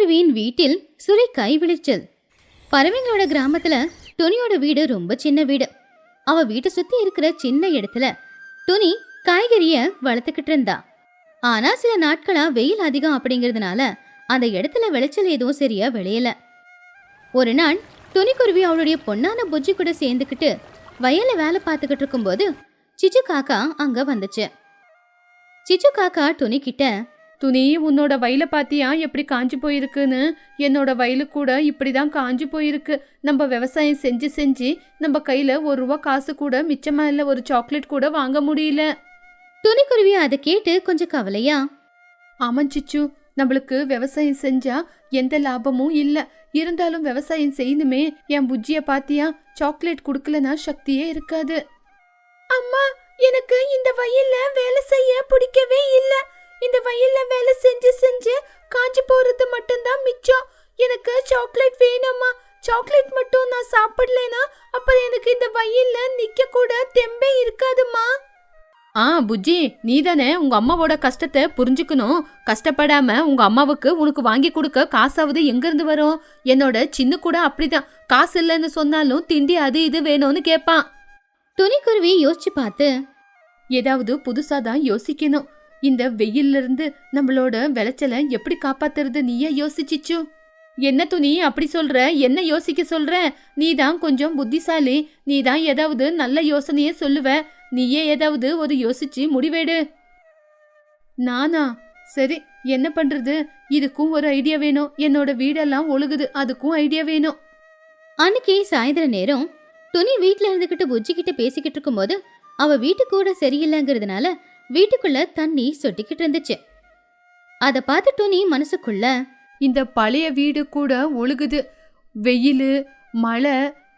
துணிக்குருவியின் வீட்டில் சுரைக்காய் விளைச்சல் பறவைங்களோட கிராமத்துல துணியோட வீடு ரொம்ப சின்ன வீடு. அவ வீட்டை சுத்தி இருக்கிற சின்ன இடத்துல துணி காய்கறிய வளர்த்துக்கிட்டு இருந்தா. ஆனா சில நாட்களா வெயில் அதிகம் அப்படிங்கிறதுனால அந்த இடத்துல விளைச்சல் எதுவும் சரியா விளையல. ஒரு நாள் துணிக்குருவி அவளுடைய பொண்ணான புஜ்ஜி கூட சேர்ந்துக்கிட்டு வயல்ல வேலை பார்த்துக்கிட்டு இருக்கும்போது சிச்சு காக்கா அங்க வந்துச்சு. சிச்சு காக்கா துணி கிட்ட துணி உன்னோட வயல பாத்தியா? எப்படி காஞ்சு போயிருக்குன்னு? என்னோட வயலு கூட இப்படிதான் காஞ்சு போயிருக்கு. நம்ம விவசாயம் செஞ்சு செஞ்சு நம்ம கையில ஒரு ரூபா காசு கூட மிச்சமா இல்ல ஒரு சாக்லேட் கூட வாங்க முடியல. துணிக்குருவி அதை கேட்டு கொஞ்சம் கவலையா? ஆமாம் சிச்சு. நம்மளுக்கு விவசாயம் செஞ்சா எந்த லாபமும் இல்ல. இருந்தாலும் விவசாயம் செய்யணுமே. என் புஜ்ஜிய பாத்தியா? சாக்லேட் குடுக்கலனா சக்தியே இருக்காது. அம்மா எனக்கு இந்த வயல்ல வேலை செய்ய பிடிக்கவே இல்ல. இந்த வயல்ல வேலை செஞ்சு செஞ்சு காஞ்சு போறது மட்டும்தான் மிச்சம். எனக்கு சாக்லேட் வேணுமா சாக்லேட் மட்டும் நான் சாப்பிடலனா அப்புறம் எனக்கு இந்த வயல்ல நிக்க கூட தெம்பே இருக்காதுமா ஆ புஜ்ஜி நீதானே உங்க அம்மாவோட கஷ்டத்தை புரிஞ்சுக்கணும். கஷ்டப்படாம உங்க அம்மாவுக்கு உனக்கு வாங்கி கொடுக்க காசாவது எங்க இருந்து வரும்? என்னோட சின்ன கூட அப்படிதான். காசு இல்லைன்னு சொன்னாலும் திண்டி அது இது வேணும்னு கேட்பான் துணிக்குருவி யோசிச்சு பார்த்து ஏதாவது புதுசா தான் யோசிக்கணும். இந்த வெயில்ல இருந்து நம்மளோட விளைச்சலை எப்படி காப்பாத்துறது நீயே யோசிச்சிச்சு என்ன துணி அப்படி சொல்ற? என்ன யோசிக்க சொல்ற? நீ தான் கொஞ்சம் புத்திசாலி. நீ தான் ஏதாவது நல்ல யோசனையே சொல்லுவ. நீயே ஏதாவது ஒரு யோசிச்சு முடிவேடு. நானா? சரி என்ன பண்றது? இதுக்கும் ஒரு ஐடியா வேணும். என்னோட வீடெல்லாம் ஒழுகுது. அதுக்கும் ஐடியா வேணும். அன்னைக்கு சாயந்தர நேரம் துணி வீட்ல இருந்துகிட்டு புஜ்ஜி பேசிக்கிட்டு இருக்கும்போது அவ வீட்டு கூட சரியில்லைங்கிறதுனால வீட்டுக்குள்ள தண்ணி சொட்டிக்கிட்டு இருந்துச்சு. அதை பார்த்து துணி மனசுக்குள்ள இந்த பழைய வீடு கூட ஒழுகுது. வெயில் மழை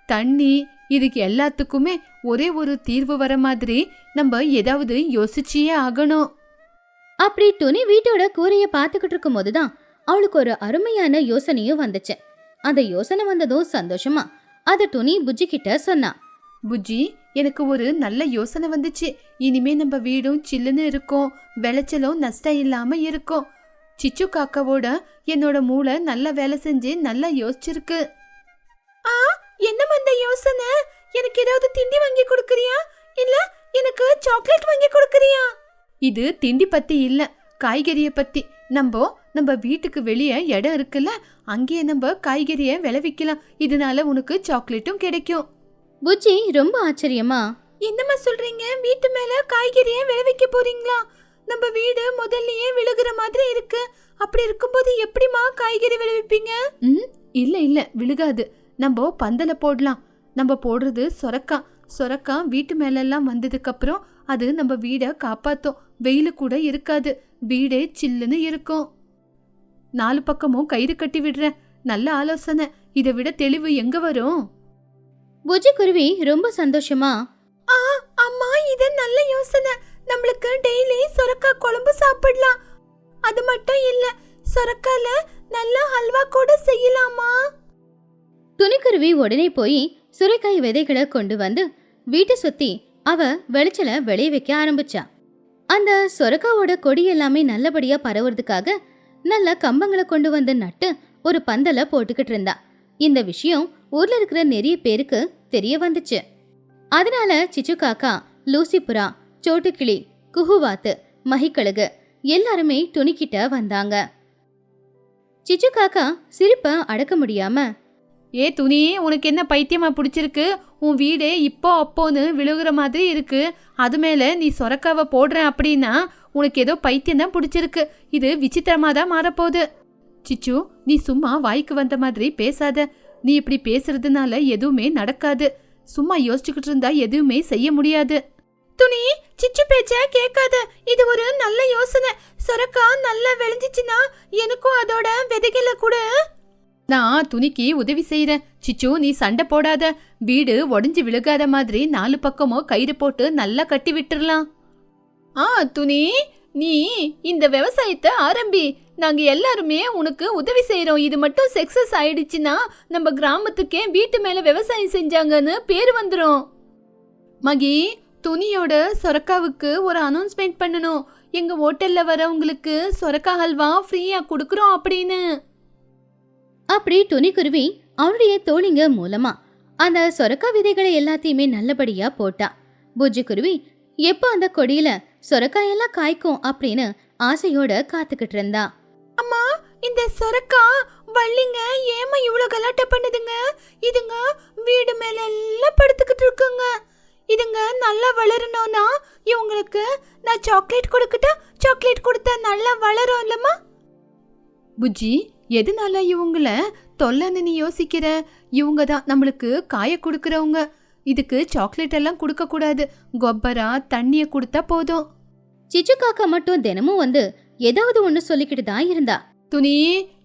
தண்ணி இதுக்கு எல்லாத்துக்குமே ஒரே ஒரு தீர்வு வர மாதிரி நம்ம ஏதாவது யோசிச்சியே ஆகணும். அப்படி துணி வீட்டோட கூரைய பார்த்துக்கிட்டு இருக்கும்போது தான் அவளுக்கு ஒரு அருமையான யோசனையும் வந்துச்சு. அந்த யோசனை வந்ததும் சந்தோஷமா அதை துணி புஜ்ஜி கிட்ட சொன்னா. புஜ்ஜி எனக்கு ஒரு நல்ல யோசனை வந்துச்சு. இனிமே நம்ம வீடும் சில்லுன்னு இருக்கும். விளைச்சலும் நஷ்டம் இல்லாம இருக்கும். சிச்சு காக்காவோட என்னோட மூளை நல்ல வேலை செஞ்சு நல்லா யோசிச்சிருக்கு. ஆ என்ன அந்த யோசனை? எனக்கு ஏதாவது திண்டி வாங்கி கொடுக்குறியா? இல்ல எனக்கு சாக்லேட் வாங்கி கொடுக்குறியா? இது திண்டி பத்தி இல்ல காய்கறிய பத்தி. நம்ம நம்ம வீட்டுக்கு வெளியே இடம் இருக்குல்ல அங்கேயே நம்ம காய்கறியை விளைவிக்கலாம். இதனால உனக்கு சாக்லேட்டும் கிடைக்கும். புஜ்ஜி ரொம்ப ஆச்சரியமா என்னம்மா சொல்றீங்க? வீட்டு மேல காய்கறிய விளைவிக்க போறீங்களா? நம்ம வீடு முதல்லயே விழுகிற மாதிரி இருக்கு. அப்படி இருக்கும்போது எப்படிமா காய்கறி விளைவிப்பீங்க ம். இல்ல இல்ல விழுகாது. நம்ம பந்தல போடலாம். நம்ம போடுறது சொரக்கா. சொரக்கா வீட்டு மேலெல்லாம் வந்ததுக்கு அப்புறம் அது நம்ம வீடை காப்பாத்தும். வெயிலு கூட இருக்காது. வீடே சில்லுன்னு இருக்கும். நாலு பக்கமும் கயிறு கட்டி விடுறேன். நல்ல ஆலோசனை. இதை விட தெளிவு எங்க வரும்? குருவி ரொம்ப சந்தோஷமா ஆ அம்மா இது நல்ல யோசனை. நம்மளுக்கு டெய்லி சொரக்கா குழம்பு சாப்பிடலாம். அது மட்டும் இல்ல சொரக்கால நல்ல ஹல்வா கூட செய்யலாமா? துணிக்குருவி உடனே போய் சுரைக்காய் விதைகளை கொண்டு வந்து வீட்டை சுத்தி அவ வெளிச்சல விளைய வைக்க ஆரம்பிச்சா. அந்த சொரக்காவோட கொடி எல்லாமே நல்லபடியா பரவுறதுக்காக நல்ல கம்பங்களை கொண்டு வந்து நட்டு ஒரு பந்தல போட்டுக்கிட்டு இருந்தா. இந்த விஷயம் ஊர்ல இருக்கிற நிறைய பேருக்கு தெரிய வந்துச்சு. அதனால சிச்சு காக்கா லூசி புறா சோட்டுக்கிளி குஹுவாத்து மகிக்கழுகு எல்லாருமே துணிக்கிட்ட வந்தாங்க. சிச்சு காக்கா சிரிப்ப அடக்க முடியாம ஏ துணி உனக்கு என்ன பைத்தியமா பிடிச்சிருக்கு? உன் வீடே இப்போ அப்போன்னு விழுகிற மாதிரி இருக்கு. அது மேல நீ சொரக்காவை போடுற அப்படின்னா உனக்கு ஏதோ பைத்தியம் தான் பிடிச்சிருக்கு. இது விசித்திரமா தான் மாறப்போகுது. சிச்சு நீ சும்மா வாய்க்கு வந்த மாதிரி பேசாத. நீ இப்படி பேசுறதுனால எதுவுமே நடக்காது. சும்மா யோசிச்சுக்கிட்டு இருந்தா எதுவுமே செய்ய முடியாது. துணி சிச்சு பேச்ச கேட்காத. இது ஒரு நல்ல யோசனை. சொரக்கா நல்லா விளைஞ்சிச்சுன்னா எனக்கும் அதோட விதைகளை கூட. நான் துணிக்கு உதவி செய்யறேன் சிச்சு நீ சண்டை போடாத. வீடு உடைஞ்சு விழுகாத மாதிரி நாலு பக்கமும் கயிறு போட்டு நல்லா கட்டி விட்டுறலாம். ஆ துணி நீ இந்த விவசாயத்தை ஆரம்பி. நாங்க எல்லாருமே உனக்கு உதவி செய்கிறோம் இது மட்டும் சக்சஸ் ஆயிடுச்சுன்னா நம்ம கிராமத்துக்கே வீட்டு மேல விவசாயம் செஞ்சாங்கன்னு பேர் வந்துடும் மகி துணியோட சொரக்காவுக்கு ஒரு அனௌன்ஸ்மெண்ட் பண்ணணும். எங்க ஹோட்டல்ல வரவங்களுக்கு சொரக்கா ஹல்வா ஃப்ரீயா கொடுக்குறோம் அப்படின்னு. அப்படி துணிக்குருவி அவனுடைய தோழிங்க மூலமா அந்த சொரக்கா விதைகளை எல்லாத்தையுமே நல்லபடியா போட்டா. புஜ்ஜி குருவி எப்போ அந்த கொடியில சொரக்காயெல்லாம் காய்க்கும்? அப்படின்னு ஆசையோட காத்துக்கிட்டு இருந்தா. இந்த சொரக்கா வள்ளிங்க ஏமா இவ்வளோ கலாட்டை பண்ணுதுங்க? இதுங்க வீடு மேல எல்லாம் படுத்துக்கிட்டு இருக்குங்க. இதுங்க நல்லா வளரணும்னா இவங்களுக்கு நான் சாக்லேட் கொடுக்கட்டா சாக்லேட் கொடுத்தா நல்லா வளரும் இல்லம்மா? புஜ்ஜி எதனால இவங்கள தொல்லைன்னு நீ யோசிக்கிற? இவங்க தான் நம்மளுக்கு காய கொடுக்கறவங்க. இதுக்கு சாக்லேட் எல்லாம் கொடுக்க கூடாது. கொப்பரா தண்ணிய கொடுத்தா போதும். சிச்சு காக்கா மட்டும் தினமும் வந்து ஏதாவது ஒண்ணு சொல்லிக்கிட்டு தான் இருந்தா. துணி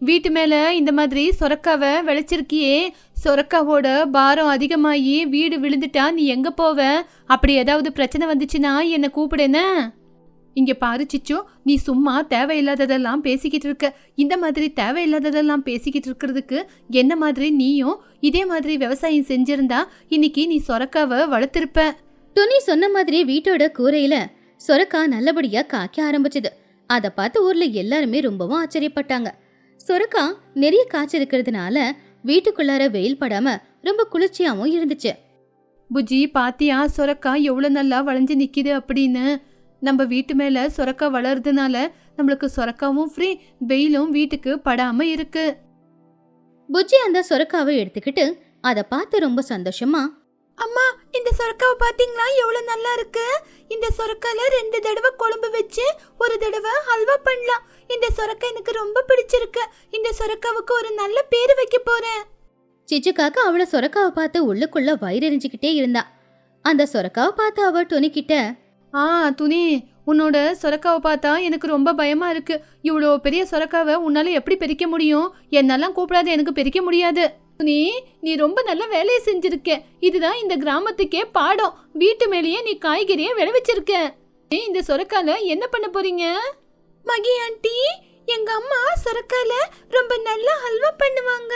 வீட்டு மேலே இந்த மாதிரி சொரக்காவை விளைச்சிருக்கியே. சொரக்காவோட பாரம் அதிகமாகி வீடு விழுந்துட்டா நீ எங்கே போவ? அப்படி ஏதாவது பிரச்சனை வந்துச்சுன்னா என்னை கூப்பிடுன இங்கே பாரு சிச்சோ நீ சும்மா தேவையில்லாததெல்லாம் பேசிக்கிட்டு இருக்க. இந்த மாதிரி தேவையில்லாததெல்லாம் பேசிக்கிட்டு இருக்கிறதுக்கு என்ன மாதிரி நீயும் இதே மாதிரி விவசாயம் செஞ்சிருந்தா இன்னைக்கு நீ சொரக்காவை வளர்த்துருப்ப. துணி சொன்ன மாதிரி வீட்டோட கூரையில் சொரக்கா நல்லபடியாக காய்க்க ஆரம்பிச்சது. அதை பார்த்து ஊர்ல எல்லாருமே ரொம்பவும் ஆச்சரியப்பட்டாங்க. சொரக்கா நிறைய காய்ச்சிருக்கிறதுனால வீட்டுக்குள்ளார வெயில் படாம ரொம்ப குளிர்ச்சியாவும் இருந்துச்சு. புஜி பாத்தியா சொரக்கா எவ்வளோ நல்லா வளைஞ்சு நிக்குது அப்படின்னு. நம்ம வீட்டு மேல சொரக்கா வளருதுனால நம்மளுக்கு சொரக்காவும் ஃப்ரீ வெயிலும் வீட்டுக்கு படாம இருக்கு. புஜ்ஜி அந்த சொரக்காவை எடுத்துக்கிட்டு அதை பார்த்து ரொம்ப சந்தோஷமா அம்மா இந்த சொரக்காவை பாத்தீங்களா எவ்வளவு நல்லா இருக்கு. இந்த சொரக்கால ரெண்டு தடவை குழம்பு வச்சு ஒரு தடவை ஹல்வா பண்ணலாம். இந்த சொரக்கா எனக்கு ரொம்ப பிடிச்சிருக்கு. இந்த சொரக்காவுக்கு ஒரு நல்ல பேரு வைக்க போறேன். சிச்சுக்காக்க அவளை சொரக்காவை பார்த்து உள்ளுக்குள்ள வயிறெறிஞ்சுக்கிட்டே இருந்தா. அந்த சொரக்காவை பார்த்து அவ துணிக்கிட்ட ஆ துணி உன்னோட சொரக்காவை பார்த்தா எனக்கு ரொம்ப பயமா இருக்கு. இவ்வளோ பெரிய சொரக்காவை உன்னால எப்படி பிரிக்க முடியும்? என்னெல்லாம் கூப்பிடாத எனக்கு பிரிக்க முடியாது. துணி நீ ரொம்ப நல்ல வேலையை செஞ்சிருக்க. இதுதான் இந்த கிராமத்துக்கே பாடம். வீட்டு மேலேயே நீ காய்கறியை விளைவிச்சிருக்க. இந்த சொரக்கால என்ன பண்ண போறீங்க? மகி ஆண்டி எங்க அம்மா சொரக்கால ரொம்ப நல்ல ஹல்வா பண்ணுவாங்க.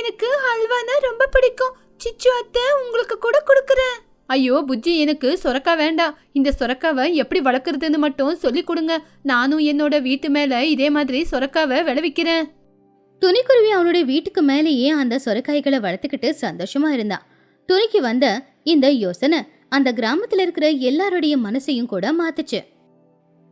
எனக்கு ஹல்வானா ரொம்ப பிடிக்கும். சிச்சு அத்தை உங்களுக்கு கூட கொடுக்குறேன். ஐயோ புஜ்ஜி எனக்கு சொரக்கா வேண்டாம். இந்த சொரக்காவை எப்படி வளர்க்குறதுன்னு மட்டும் சொல்லி கொடுங்க. நானும் என்னோட வீட்டு மேல இதே மாதிரி சொரக்காவை விளைவிக்கிறேன். துணிக்குருவி அவனுடைய வீட்டுக்கு மேலேயே அந்த சொரக்காய்களை வளர்த்துக்கிட்டு சந்தோஷமா இருந்தா துணிக்கு வந்த இந்த யோசனை அந்த கிராமத்துல இருக்கிற எல்லாருடைய மனசையும் கூட மாத்துச்சு.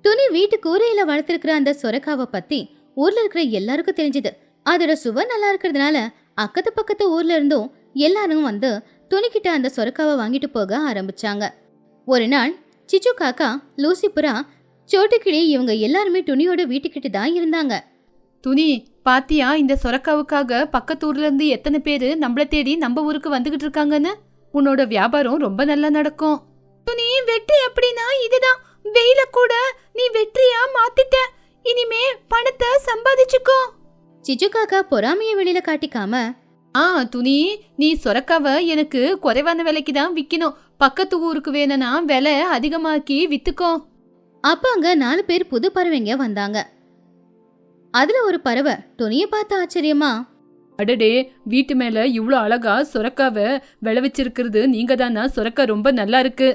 துணி வீட்டு கூரையில வளர்த்திருக்கிற அந்த சொரக்காவை பத்தி ஊர்ல இருக்கிற எல்லாருக்கும் தெரிஞ்சது. அதோட சுவை நல்லா இருக்கிறதுனால அக்கத்து பக்கத்து ஊர்ல இருந்தும் எல்லாரும் வந்து துணிக்கிட்ட அந்த சொரக்காவை வாங்கிட்டு போக ஆரம்பிச்சாங்க. ஒரு நாள் சிச்சு காக்கா லூசி புறா சோட்டுக்கிளி இவங்க எல்லாருமே துணியோட வீட்டுக்கிட்ட தான் இருந்தாங்க. துணி பாத்தியா இந்த சொரக்காவுக்காக பக்கத்து ஊர்ல இருந்து எத்தனை பேரு நம்மள தேடி நம்ம ஊருக்கு வந்துகிட்டு இருக்காங்கன்னு? உன்னோட வியாபாரம் ரொம்ப நல்லா நடக்கும். துணி வெற்றி அப்படின்னா இதுதான். வெயில கூட நீ வெற்றியா மாத்திட்ட. இனிமே பணத்தை சம்பாதிச்சுக்கோ. சிச்சு காக்கா பொறாமைய வெளியில காட்டிக்காம ஆ துணி நீ சொரக்காவை எனக்கு குறைவான விலைக்கு தான் விற்கணும் பக்கத்து ஊருக்கு வேணும்னா விலை அதிகமாக்கி வித்துக்கோ. அப்ப அங்க நாலு பேர் புது பறவைங்க வந்தாங்க. அதுல ஒரு பறவை. துணியை பார்த்து ஆச்சரியமா? அடடே வீட்டு மேல இவ்ளோ அழகா சொரக்காவை விளைவிச்சிருக்கிறது நீங்க தானா சொரக்கா ரொம்ப நல்லா இருக்கு.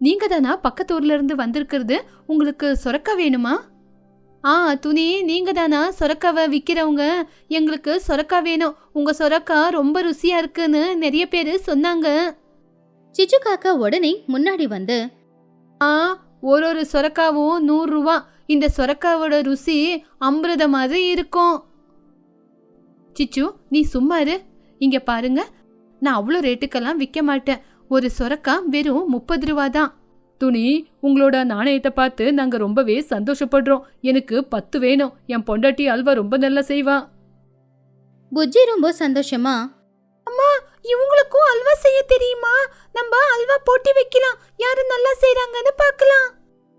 நீங்க தானா பக்கத்து ஊர்ல இருந்து வந்திருக்கிறது உங்களுக்கு சொரக்கா வேணுமா? ஆ துணி நீங்க தானா சொரக்காவை விக்கிறவங்க எங்களுக்கு சொரக்கா வேணும். உங்க சொரக்கா ரொம்ப ருசியா இருக்குன்னு நிறைய பேர் சொன்னாங்க. சிச்சு காக்கா உடனே முன்னாடி வந்து ஆ ஒரு ஒரு சொரக்காவும் நூறு ரூபா. இந்த சொரக்காவோட ருசி அமிர்த மாதிரி இருக்கும். சிச்சு நீ சும்மா இரு. இங்க பாருங்க. நான் அவ்வளோ ரேட்டுக்கெல்லாம் விற்க மாட்டேன். ஒரு சொரக்கா வெறும் முப்பது ரூபா தான். துணி உங்களோட நாணயத்தை பார்த்து நாங்க ரொம்பவே சந்தோஷப்படுறோம். எனக்கு பத்து வேணும். என் பொண்டாட்டி அல்வா ரொம்ப நல்லா செய்வா. புஜ்ஜி ரொம்ப சந்தோஷமா? அம்மா இவங்களுக்கும் அல்வா செய்ய தெரியுமா? நம்ம அல்வா போட்டி வைக்கலாம். யாரு நல்லா செய்றாங்கன்னு பார்க்கலாம்.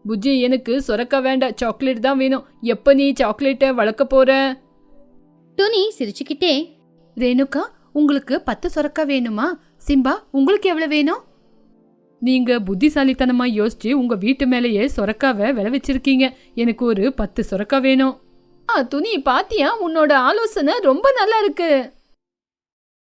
புஜ்ஜி எனக்கு சொரக்கா வேண்டாம் சாக்லேட் தான் வேணும். எப்ப நீ சாக்லேட்டை வளர்க்க போற? துணி சிரிச்சுக்கிட்டே ரேணுகா உங்களுக்கு பத்து சொரக்கா வேணுமா? சிம்பா உங்களுக்கு எவ்வளவு வேணும்? நீங்க புத்திசாலித்தனமா யோசிச்சு உங்க வீட்டு மேலேயே சொரக்காவை விளைவிச்சிருக்கீங்க எனக்கு ஒரு பத்து சொரக்கா வேணும். ஆ துணி பாத்தியா? உன்னோட ஆலோசனை ரொம்ப நல்லா இருக்கு.